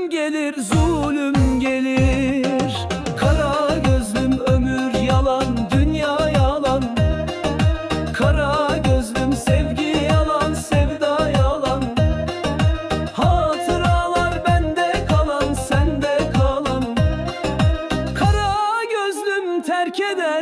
Zulüm gelir, zulüm gelir. Kara gözlüm ömür yalan, dünya yalan. Kara gözlüm sevgi yalan, sevda yalan. Hatıralar bende kalan, sende kalan. Kara gözlüm terk eder